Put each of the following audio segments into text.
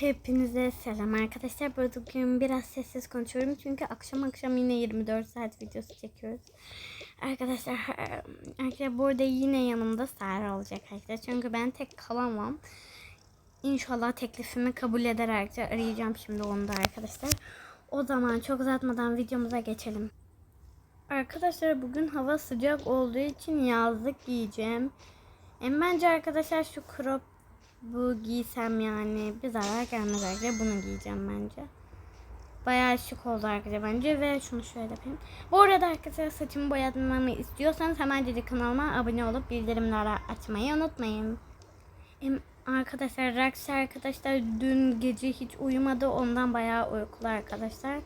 Hepinize selam arkadaşlar. Bugün biraz sessiz konuşuyorum çünkü akşam akşam yine 24 saat videosu çekiyoruz. Arkadaşlar, arkadaşlar burada yine yanımda Sara olacak arkadaşlar. Çünkü ben tek kalamam. İnşallah teklifimi kabul eder arkadaşlar. Arayacağım şimdi onu da arkadaşlar. O zaman çok uzatmadan videomuza geçelim. Arkadaşlar bugün hava sıcak olduğu için yazlık giyeceğim. Em bence arkadaşlar şu crop bu giysem yani bir zarar gelmez arkadaşlar. Bunu giyeceğim bence. Bayağı şık oldu arkadaşlar bence ve şunu şöyle yapayım. Bu arada arkadaşlar saçımı boyatmamı istiyorsanız hemen dedi kanalıma abone olup bildirimleri açmayı unutmayın. Em, arkadaşlar Raksi arkadaşlar dün gece hiç uyumadı. Ondan bayağı uykulu arkadaşlar.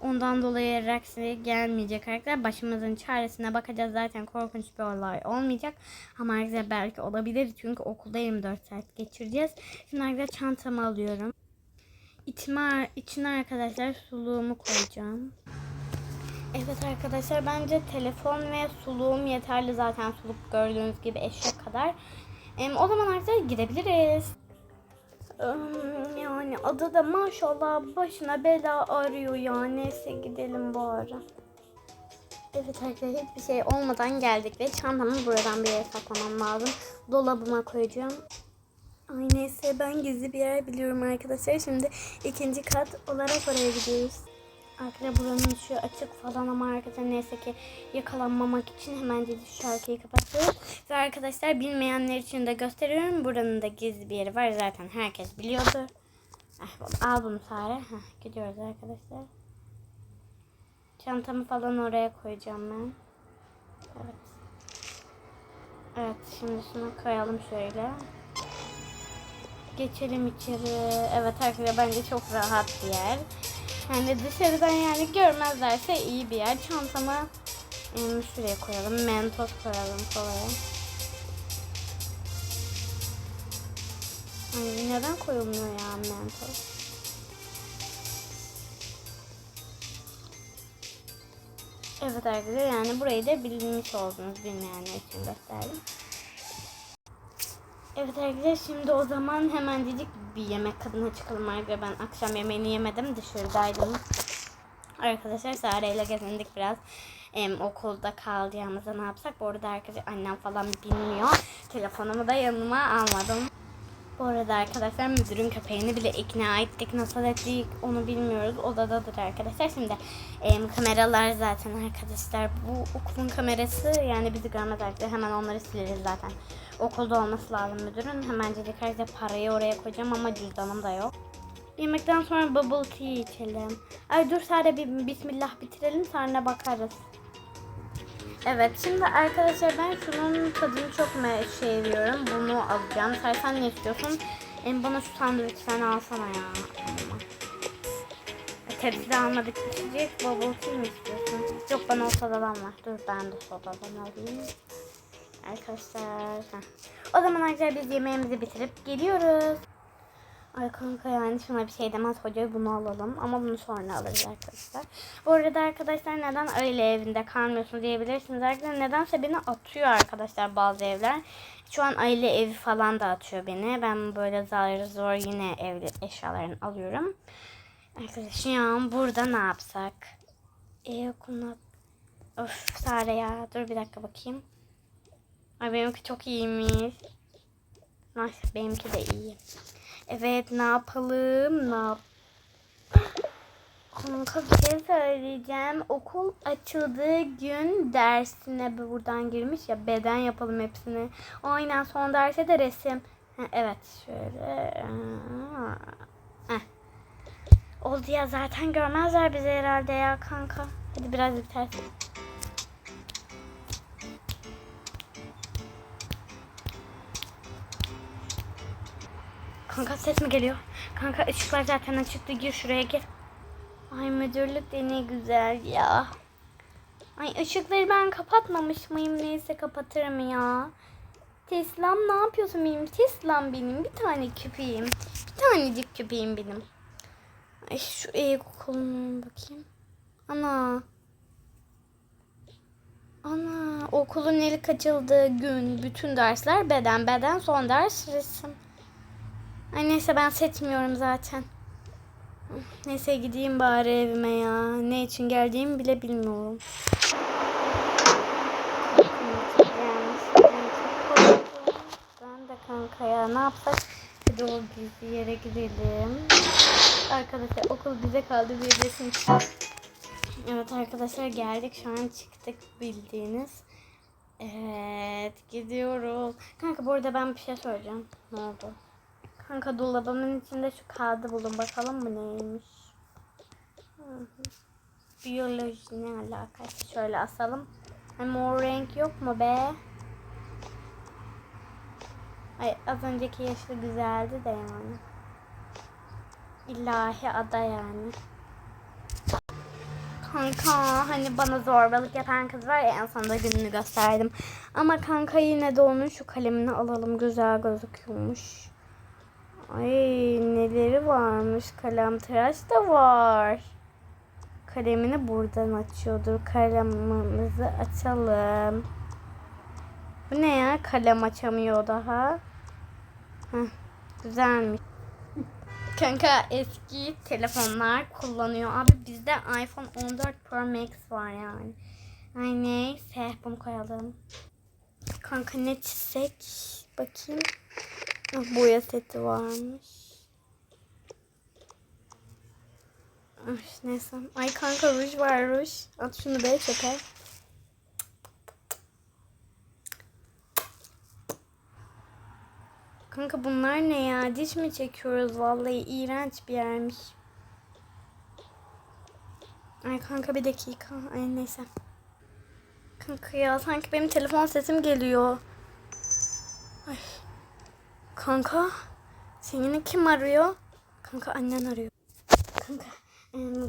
Ondan dolayı Raksi gelmeyecek arkadaşlar. Başımızın çaresine bakacağız. Zaten korkunç bir olay olmayacak. Ama arkadaşlar belki olabilir. Çünkü okulda 24 saat geçireceğiz. Şimdi arkadaşlar çantamı alıyorum. İçime, içine arkadaşlar suluğumu koyacağım. Evet arkadaşlar bence telefon ve suluğum yeterli zaten suluk gördüğünüz gibi eşek kadar. O zaman arkadaşlar gidebiliriz. Yani adı da maşallah başına bela arıyor ya. Neyse gidelim bu ara. Evet arkadaşlar hiçbir şey olmadan geldik ve çantamı buradan bir yere saklamam lazım. Dolabıma koyacağım. Ay neyse ben gizli bir yer biliyorum arkadaşlar. Şimdi ikinci kat olarak oraya gidiyoruz. Arkadaşlar buranın ışığı açık falan ama arkadaşlar neyse ki yakalanmamak için hemen dedi şu şarkıyı kapatıyoruz. Ve arkadaşlar bilmeyenler için de gösteriyorum. Buranın da gizli bir yeri var. Zaten herkes biliyordu. Ah, al Sare. Gidiyoruz arkadaşlar. Çantamı falan oraya koyacağım ben. Evet. Evet şimdi şunu koyalım şöyle. Geçelim içeri. Evet arkadaşlar bence çok rahat bir yer. Yani dışarıdan yani görmezlerse iyi bir yer. Çantamı em, şuraya koyalım. Mentos koyalım kolaya. Ay, neden koyulmuyor ya mentos? Evet arkadaşlar yani burayı da bilmiş oldunuz bilmeyenler için gösterdim. Evet arkadaşlar şimdi o zaman hemen dedik bir yemek kadına çıkalım arkadaşlar. Ben akşam yemeğini yemedim dışarıdaydım. Arkadaşlar Sare ile gezindik biraz. Em, okulda kalacağımızda ne yapsak? Bu arada arkadaşlar annem falan bilmiyor. Telefonumu da yanıma almadım. Bu arada arkadaşlar müdürün köpeğini bile ikna ettik. Nasıl ettik onu bilmiyoruz. Odadadır arkadaşlar. Şimdi em, kameralar zaten arkadaşlar. Bu okulun kamerası yani bizi görmez arkadaşlar. Hemen onları sileriz zaten. Okulda olması lazım müdürün. Hemen dedik arkadaşlar parayı oraya koyacağım ama cüzdanım da yok. Yemekten sonra bubble tea içelim. Ay dur Sare bir bismillah bitirelim sonra bakarız. Evet şimdi arkadaşlar ben şunun tadını çok seviyorum. Bunu alacağım. Sen, sen ne istiyorsun? En bana şu sandviçten alsana ya. Aman. E, Tepside almadık içecek. Bubble tea mi istiyorsun? Yok bana o sodadan var. Dur ben de sodadan alayım. Arkadaşlar. heh. O zaman arkadaşlar biz yemeğimizi bitirip geliyoruz. Ay kanka yani şuna bir şey demez hoca bunu alalım ama bunu sonra alırız arkadaşlar. Bu arada arkadaşlar neden öyle evinde kalmıyorsunuz diyebilirsiniz arkadaşlar. Nedense beni atıyor arkadaşlar bazı evler. Şu an aile evi falan da atıyor beni. Ben böyle zar zor yine evli eşyalarını alıyorum. Arkadaşlar ya burada ne yapsak? E okuluna... Of Sare ya dur bir dakika bakayım. Ay benimki çok iyiymiş. Ay benimki de iyi. Evet ne yapalım? Ne yap? Kanka bir şey söyleyeceğim. Okul açıldığı gün dersine buradan girmiş ya beden yapalım hepsini. Aynen son derse de resim. Ha, evet şöyle. Heh. Oldu ya zaten görmezler bizi herhalde ya kanka. Hadi biraz bitersin. Kanka ses mi geliyor? Kanka ışıklar zaten açıktı. Gir şuraya gir. Ay müdürlük de ne güzel ya. Ay ışıkları ben kapatmamış mıyım? Neyse kapatırım ya. Teslam ne yapıyorsun benim? Teslam benim. Bir tane köpeğim. Bir tanecik köpeğim benim. Ay şu e koluna bakayım. Ana. Ana okulun ilk açıldığı gün bütün dersler beden beden son ders resim. Ay neyse ben seçmiyorum zaten. Neyse gideyim bari evime ya. Ne için geldiğimi bile bilmiyorum. Ben de kanka ya ne yapsak? Hadi o gizli yere gidelim. Arkadaşlar okul bize kaldı bir resim Evet arkadaşlar geldik şu an çıktık bildiğiniz. Evet gidiyoruz. Kanka bu arada ben bir şey soracağım. Ne oldu? Kanka dolabımın içinde şu kağıdı buldum. Bakalım mı neymiş? Biyoloji ne alakası? Şöyle asalım. Ay mor renk yok mu be? Ay az önceki yaşlı güzeldi de yani. İlahi ada yani. Kanka hani bana zorbalık yapan kız var ya en sonunda gününü gösterdim. Ama kanka yine de onun şu kalemini alalım güzel gözüküyormuş. Ay neleri varmış kalem tıraş da var. Kalemini buradan açıyordur. Kalemimizi açalım. Bu ne ya? Kalem açamıyor daha. Heh, güzelmiş. Kanka eski telefonlar kullanıyor. Abi bizde iPhone 14 Pro Max var yani. Ay neyse bunu koyalım. Kanka ne çizsek? Bakayım. Ah, Boya seti varmış. Ay, neyse. Ay kanka ruj var ruj. At şunu be çöpe. Kanka bunlar ne ya? Diş mi çekiyoruz? Vallahi iğrenç bir yermiş. Ay kanka bir dakika. Ay neyse. Kanka ya sanki benim telefon sesim geliyor. Ay. Kanka. Seni kim arıyor? Kanka annen arıyor. Kanka.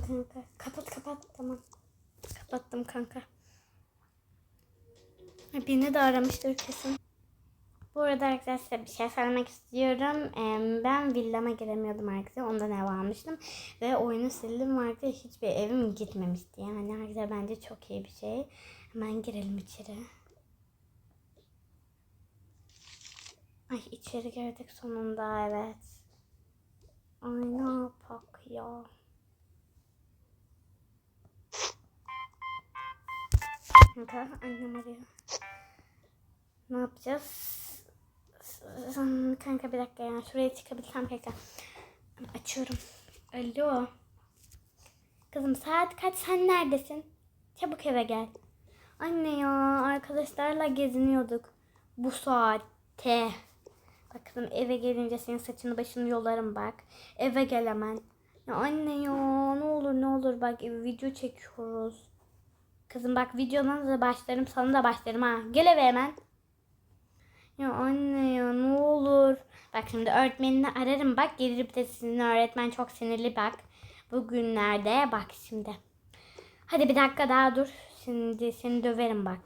kanka. Kapat kapat tamam. Kapattım kanka. Beni de aramıştır kesin. Bu arada arkadaşlar bir şey söylemek istiyorum. Ben villama giremiyordum arkadaşlar. Ondan ev almıştım. Ve oyunu sildim vardı. Hiçbir evim gitmemişti. Yani arkadaşlar bence çok iyi bir şey. Hemen girelim içeri. Ay içeri girdik sonunda evet. Ay ne yapak ya. Kanka annem arıyor. Ne yapacağız? Kanka bir dakika ya. Şuraya çıkabilsem kanka. Açıyorum. Alo. Kızım saat kaç? Sen neredesin? Çabuk eve gel. Anne ya arkadaşlarla geziniyorduk. Bu saatte. Bak kızım eve gelince senin saçını başını yolarım bak. Eve gel hemen. Ya anne ya ne olur ne olur bak video çekiyoruz. Kızım bak videona da başlarım sana da başlarım ha. Gel eve hemen. Ya anne ya ne olur. Bak şimdi öğretmenini ararım bak gelip de sizin öğretmen çok sinirli bak. Bugünlerde bak şimdi. Hadi bir dakika daha dur. Şimdi seni döverim bak.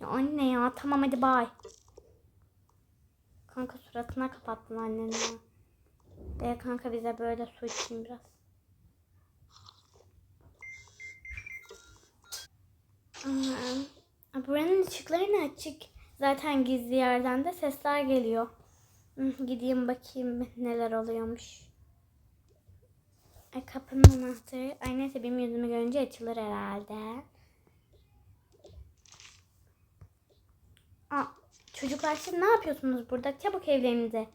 Ya anne ya tamam hadi bay. Kanka suratına kapattın annen ya. De kanka bize böyle su içeyim biraz. Aa, Buranın ışıkları ne açık? Zaten gizli yerden de sesler geliyor. Gideyim bakayım neler oluyormuş. Ay kapının anahtarı. Ay neyse benim yüzümü görünce açılır herhalde. Aa, çocuklar siz ne yapıyorsunuz burada? Çabuk evlerinize.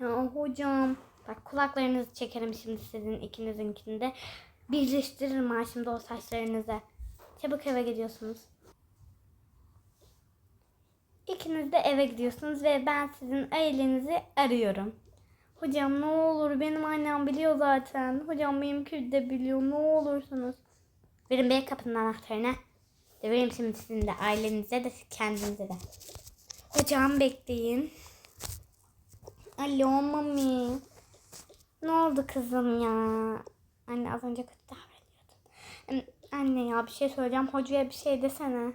Ya hocam. Bak kulaklarınızı çekerim şimdi sizin ikinizinkini de. Birleştiririm ha şimdi o saçlarınızı. Çabuk eve gidiyorsunuz. İkiniz de eve gidiyorsunuz ve ben sizin ailenizi arıyorum. Hocam ne olur benim annem biliyor zaten. Hocam benimki de biliyor ne olursunuz. Verin bey kapının anahtarını. De vereyim şimdi sizin de ailenize de kendinize de. Hocam bekleyin. Alo mami. Ne oldu kızım ya? Anne az önce kötü davranıyordun. Anne ya bir şey söyleyeceğim. Hocaya bir şey desene.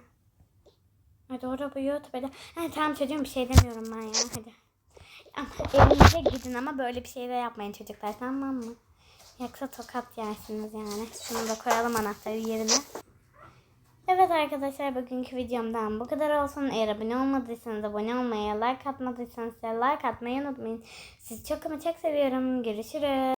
Hadi doğru bu YouTube'da. Ha, tamam çocuğum bir şey demiyorum ben ya hadi. Evinize gidin ama böyle bir şey de yapmayın çocuklar tamam mı? Yoksa tokat yersiniz yani. Şunu da koyalım anahtarı yerine. Evet arkadaşlar bugünkü videomdan bu kadar olsun. Eğer abone olmadıysanız abone olmayı, like atmadıysanız like atmayı unutmayın. Sizi çok ama çok seviyorum. Görüşürüz.